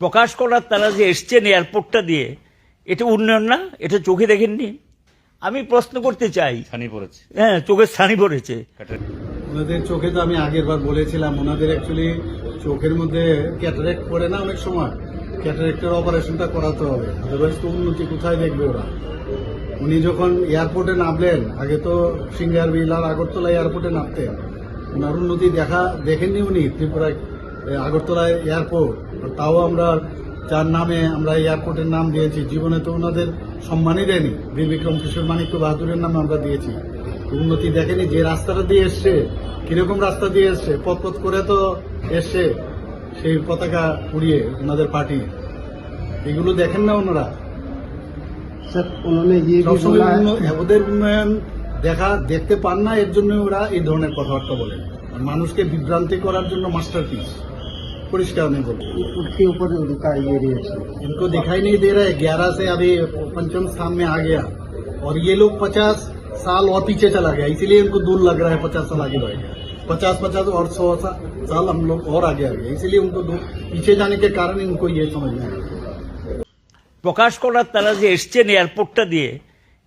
প্রকাশ করার তারা যে এসছেন এয়ারপোর্টটা দিয়ে এটা উন্নয়ন না এটা চোখে দেখেননি? আমি প্রশ্ন করতে চাই। ছানি পড়েছে। হ্যাঁ চোখের ছানি পড়েছে। ওনাদের চোখে তো আমি আগের বার বলেছিলাম ওনাদের অ্যাকচুয়ালি চোখের মধ্যে ক্যাটারেক্ট পড়ে না অনেক সময়। ক্যাটারেক্টের অপারেশনটা করাতে হবে আদারওয়াইজ তো উন্নতি কোথায় দেখবে ওরা? উনি যখন এয়ারপোর্টে নামলেন আগে তো সিঙ্গার বিল আর আগরতলা এয়ারপোর্টে নামতেন। ওনার উন্নতি দেখা দেখেননি উনি ত্রিপুরায় আগরতলা এয়ারপোর্ট তাও আমরা যার নামে আমরা এয়ারপোর্টের নাম দিয়েছি। জীবনে তো ওনাদের সম্মানই দেয়নি। বীর বিক্রম কিশোর মানিক্য বাহাদুরের নাম আমরা দিয়েছি। উন্নতি দেখেনি যে রাস্তাটা দিয়ে এসছে কীরকম রাস্তা দিয়ে এসছে পথপথ করে তো এসছে সেই পতাকা উড়িয়ে ওনাদের পার্টি। এগুলো দেখেন না ওনারা। ওদের উন্নয়ন দেখা দেখতে পান না এর জন্য ওরা এই ধরনের কথাবার্তা বলেন মানুষকে বিভ্রান্তি করার জন্য মাস্টার পিস মাস্টারপিস পরিষ্কার আমি বলবো उसके ऊपर उनका ये रिएक्शन इनको दिखाई नहीं दे रहा है ग्यारह से अभी पंचम स्थान में आ गया और ये लोग पचास साल और पीछे चला गया इसीलिए इनको दूर लग रहा है पचास साल आगे बढ़ गया पचास पचास और सौ सा- साल हम लोग और आगे आ गए इसीलिए उनको दूर पीछे जाने के कारण इनको ये समझ में आया প্রকাশ করার তারা যে এসছেন এয়ারপোর্টটা দিয়ে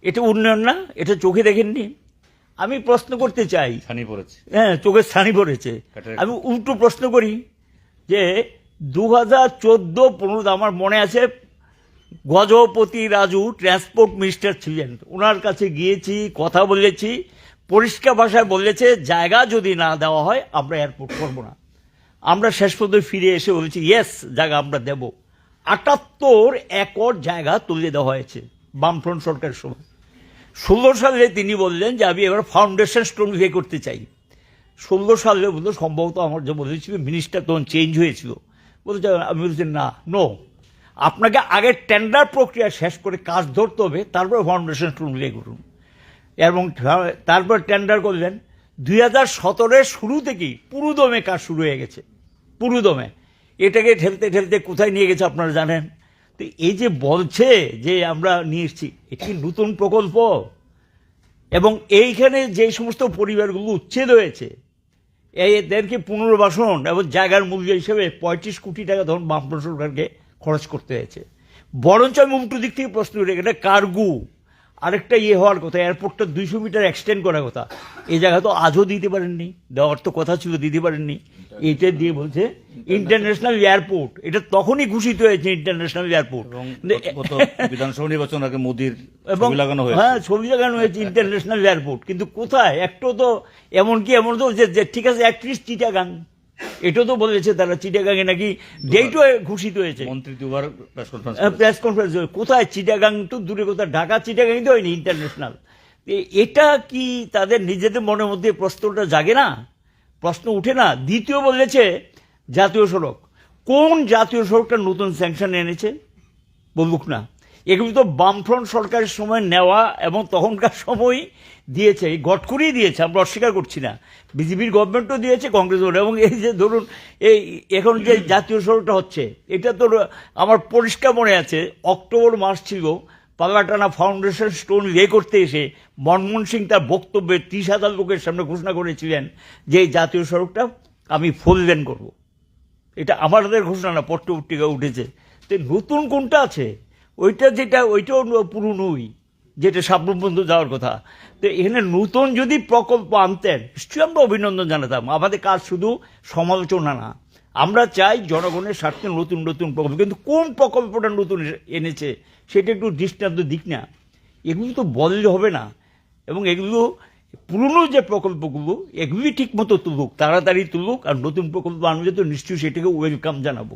এটা উন্নয়ন না এটা চোখে দেখেননি আমি প্রশ্ন করতে চাই ছানি পড়েছে হ্যাঁ চোখের ছানি পড়েছে কাটার- আমি উল্টো প্রশ্ন করি যে দু হাজার চোদ্দ পনেরো, আমার মনে আছে, গজপতি রাজু ট্রান্সপোর্ট মিনিস্টার ছিলেন। ওনার কাছে গিয়েছি, কথা বলেছি, পরিষ্কার ভাষায় বলেছে, জায়গা যদি না দেওয়া হয়, আমরা এয়ারপোর্ট করব না। আমরা শেষ পর্যন্ত ফিরে এসে বলেছি ইয়েস জায়গা আমরা দেব। আটাত্তর একর জায়গা তুলে দেওয়া হয়েছে বামফ্রন্ট সরকারের সময়। ষোলো সালে তিনি বললেন যে, আমি এবার ফাউন্ডেশন স্টোন করতে চাই। ষোলো সালে বলতো সম্ভবত আমার যে বলেছিল মিনিস্টার তখন চেঞ্জ হয়েছিল। বলতে চাই আমি বলছি, না নো আপনাকে আগে টেন্ডার প্রক্রিয়া শেষ করে কাজ ধরতে হবে, তারপরে ফাউন্ডেশন বিয়ে করুন। এবং তারপর টেন্ডার করলেন। দুই হাজার সতেরোর শুরু থেকেই পুরুদমে কাজ শুরু হয়ে গেছে। পুরুদমে। এটাকে ঠেলতে ঠেলতে কোথায় নিয়ে গেছে আপনারা জানেন? তো এই যে বলছে যে আমরা নিয়ে এসছি, এটি নতুন প্রকল্প। এবং এইখানে যে সমস্ত পরিবারগুলো উচ্ছেদ হয়েছে এদেরকে পুনর্বাসন এবং জায়গার মূল্য হিসেবে পঁয়ত্রিশ কোটি টাকা ধরুন বামফ্রন্ট সরকারকে খরচ করতে হয়েছে। বরঞ্চ আমি উল্টো দিক থেকে প্রশ্ন করি এটা কার্গু। আরেকটা ইয়ে হওয়ার কথা এয়ারপোর্টটা দুইশো মিটার এক্সটেন্ড করার কথা। এই জায়গা তো আজও দিতে পারেননি দেওয়ার তো কথা ছিল দিতে পারেননি। এটা দিয়ে বলছে ইন্টারন্যাশনাল এয়ারপোর্ট এটা তখনই ঘোষিত হয়েছে ইন্টারন্যাশনাল এয়ারপোর্ট বিধানসভা নির্বাচন আগে মোদির এবং লাগানো হয়েছে। হ্যাঁ ছবি লাগানো হয়েছে ইন্টারন্যাশনাল এয়ারপোর্ট কিন্তু কোথায়? একটাও তো এমন কি এমন তো যে ঠিক আছে একত্রিশ চিটাগাং এটা তো বলেছে তারা চিটাগাঙে নাকি ডেটও ঘোষিত হয়েছে। মন্ত্রী দুবার প্রেস কনফারেন্স প্রেস কনফারেন্স কোথায়? চিটাগাং তো দূরে কোথায় ঢাকা চিটাগাং তো হয়নি ইন্টারন্যাশনাল এটা কি তাদের নিজেদের মনের মধ্যে প্রশ্নটা জাগে না? প্রশ্ন উঠে না? দ্বিতীয় বলেছে জাতীয় সড়ক। কোন জাতীয় সড়কটা নতুন স্যাংশন এনেছে? বলুক না। এগুলো তো বামফ্রন্ট সরকারের সময় নেওয়া এবং তখনকার সময় দিয়েছে। এই গটকরি দিয়েছে, আমরা অস্বীকার করছি না। বিজেপির গভর্নমেন্টও দিয়েছে কংগ্রেস এবং এই যে ধরুন, এই এখন যে জাতীয় সড়কটা হচ্ছে, এটা তো আমার পরিষ্কার মনে আছে, অক্টোবর মাস ছিল পাল্লাটানা ফাউন্ডেশন স্টোন লে করতে এসে মনমোহন সিং তার বক্তব্যে ত্রিশ হাজার লোকের সামনে ঘোষণা করেছিলেন যে এই জাতীয় সড়কটা আমি ফুল লেন করব। এটা আমাদের ঘোষণা না পট্ট পত্রিকা উঠেছে। তো নতুন কোনটা আছে? ওইটা যেটা, ওইটাও পুরনোই যেটা সাবরুম যাওয়ার কথা। তো এখানে নতুন যদি প্রকল্প আনতেন, নিশ্চয়ই আমরা অভিনন্দন জানাতাম। আমাদের কাজ শুধু সমালোচনা না। আমরা চাই জনগণের স্বার্থে নতুন নতুন প্রকল্প। কিন্তু কোন প্রকল্পটা নতুন এনেছে, সেটা একটু দৃষ্টান্ত দিক না। এগুলো তো বললে হবে না। এবং এগুলো পুরনো যে প্রকল্পগুলো, এগুলি ঠিক মতো তুলুক, তাড়াতাড়ি তুলুক, আর নতুন প্রকল্প আনবে তো নিশ্চয়ই সেটাকে ওয়েলকাম জানাব।